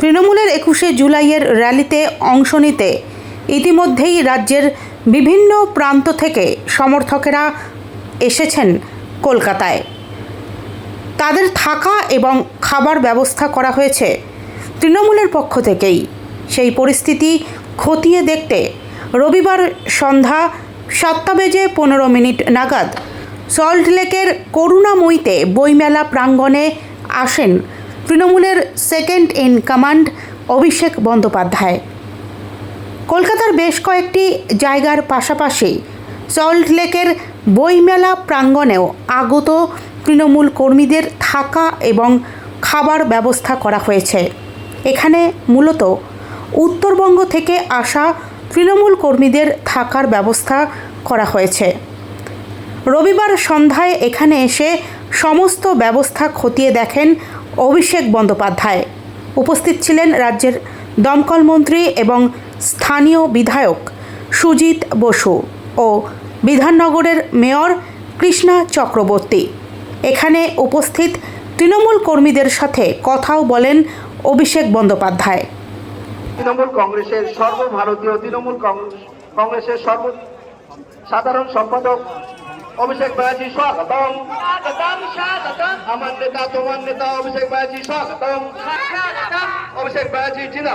তৃণমূলের একুশে জুলাইয়ের র্যালিতে অংশ নিতে ইতিমধ্যেই রাজ্যের বিভিন্ন প্রান্ত থেকে সমর্থকেরা এসেছেন কলকাতায়। তাদের থাকা এবং খাবার ব্যবস্থা করা হয়েছে তৃণমূলের পক্ষ থেকেই। সেই পরিস্থিতি খতিয়ে দেখতে রবিবার সন্ধ্যা সাতটা বেজে পনেরো মিনিট নাগাদ সল্টলেকের করুণাময়ীতে বইমেলা প্রাঙ্গণে আসেন তৃণমূলের second in command Abhishek Bandyopadhyay. কলকাতার বেশ কয়েকটি জায়গার পাশাপাশি সল্টলেকের বইমেলা প্রাঙ্গণেও আগত তৃণমূল কর্মীদের থাকা এবং খাবার ব্যবস্থা করা হয়েছে। এখানে মূলত উত্তরবঙ্গ থেকে আসা তৃণমূল কর্মীদের থাকার ব্যবস্থা করা হয়েছে। রবিবার সন্ধ্যায় এখানে এসে সমস্ত ব্যবস্থা খতিয়ে দেখেন অভিষেক বন্দ্যোপাধ্যায়। উপস্থিত ছিলেন রাজ্যের দমকল মন্ত্রী এবং স্থানীয় বিধায়ক সুজিত বসু ও বিধাননগরের মেয়র কৃষ্ণা চক্রবর্তী। এখানে উপস্থিত তৃণমূল কর্মীদের সাথে কথাও বলেন অভিষেক বন্দ্যোপাধ্যায়। তৃণমূল কংগ্রেসের সর্বভারতীয় তৃণমূল কংগ্রেসের সর্ব, সাধারণ সম্পাদক অভিষেক ব্যানার্জি স্বাগতম। আমার নেতা তোমার নেতা অভিষেক ব্যানার্জি স্বাগতম। অভিষেক ব্যানার্জি জিনা